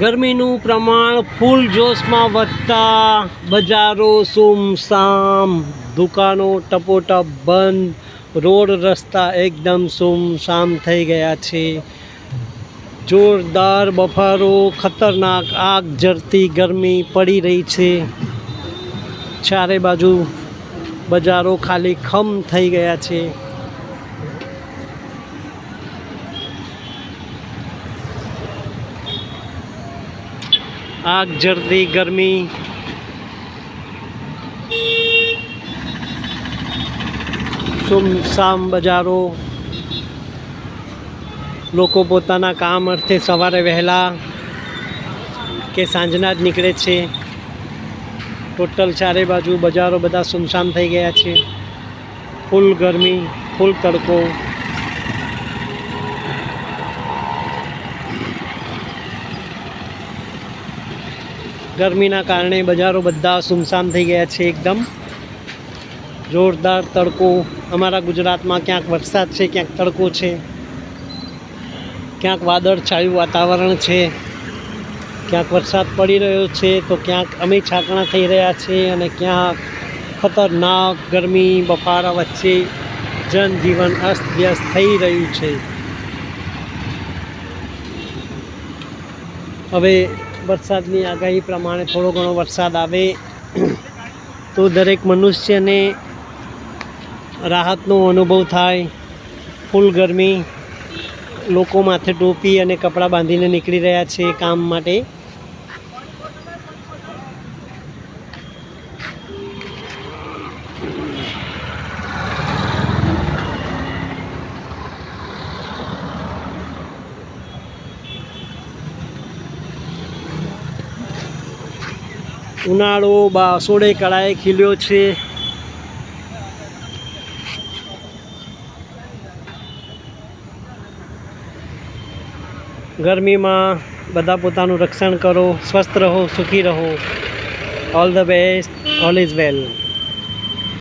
ગરમીનું પ્રમાણ ફૂલ જોશમાં વધતા બજારો સુમસામ દુકાનો ટપોટપ બંધ, રોડ રસ્તા એકદમ સુમસામ થઈ ગયા છે. જોરદાર બફારો, ખતરનાક આગ જરતી ગરમી પડી રહી છે. ચારે બાજુ બજારો ખાલી ખમ થઈ ગયા છે. આગ જરતી ગરમી. સુમસામ બજારો. લોકો પોતાના કામ અર્થે સવારે વહેલા કે સાંજના જ નીકળે છે. ટોટલ ચારે બાજુ બજારો બધા સુમસામ થઈ ગયા છે. ફૂલ ગરમી, ફૂલ તડકો. ગરમીના કારણે બજારો બધા સુમસામ થઈ ગયા છે એકદમ. જોરદાર તડકો અમારા ગુજરાતમાં ક્યાંક વરસાદ છે, ક્યાંક તડકો છે, ક્યાંક વાદળ છાયું વાતાવરણ છે, ક્યાંક વરસાદ પડી રહ્યો છે તો ક્યાંક અમે છાંકણા થઈ રહ્યા છે અને ક્યાંક ખતરનાક ગરમી, બફારા વચ્ચે જનજીવન અસ્તવ્યસ્ત થઈ રહ્યું છે. હવે વરસાદની આગાહી પ્રમાણે થોડો ઘણો વરસાદ આવે. તો દરેક મનુષ્યને રાહતનો અનુભવ થાય. ફૂલ ગરમી, લોકો માથે ટોપી અને કપડાં બાંધીને નીકળી રહ્યા છે કામ માટે. ઉનાળો બા સોળે કળાએ ખીલ્યો છે. ગરમીમાં બધા પોતાનું રક્ષણ કરો, સ્વસ્થ રહો, સુખી રહો. All the best all is well